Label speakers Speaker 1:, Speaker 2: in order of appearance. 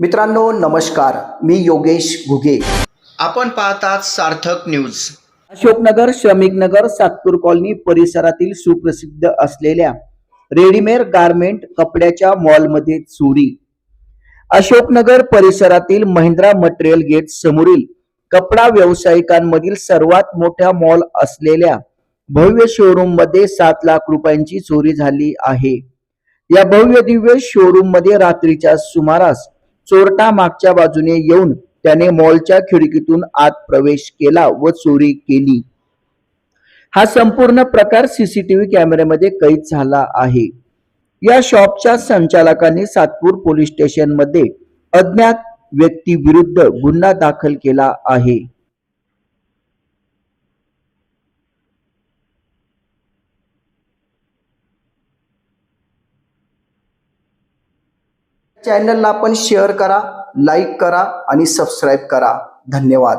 Speaker 1: मित्रांनो नमस्कार. मी योगेश घुगे. आपण पाहतात सार्थक न्यूज. अशोकनगर श्रमिकनगर सातपूर कॉलनी परिसरातील सुप्रसिद्ध असलेल्या रेडीमेड गारमेंट कपड्याच्या मॉलमध्ये चोरी. अशोकनगर परिसरातील महिंद्रा मटेरियल गेट समोरील कपडा व्यावसायिकांमधील सर्वात मोठ्या मॉल असलेल्या भव्य शोरूममध्ये सात लाख रुपयांची चोरी झाली आहे. या भव्य दिव्य शोरूममध्ये रात्रीच्या सुमारास चोरटा मागच्या बाजूने येऊन त्याने मॉलच्या खिडकीतून आत प्रवेश केला व चोरी केली. हा संपूर्ण प्रकार सीसीटीव्ही कॅमेऱ्यामध्ये कैद झाला आहे. या शॉपच्या संचालकांनी सातपूर पोलीस स्टेशनमध्ये अज्ञात व्यक्तीविरुद्ध गुन्हा दाखल केला आहे. चॅनलला आपण शेअर करा लाईक करा आणि सबस्क्राईब करा. धन्यवाद.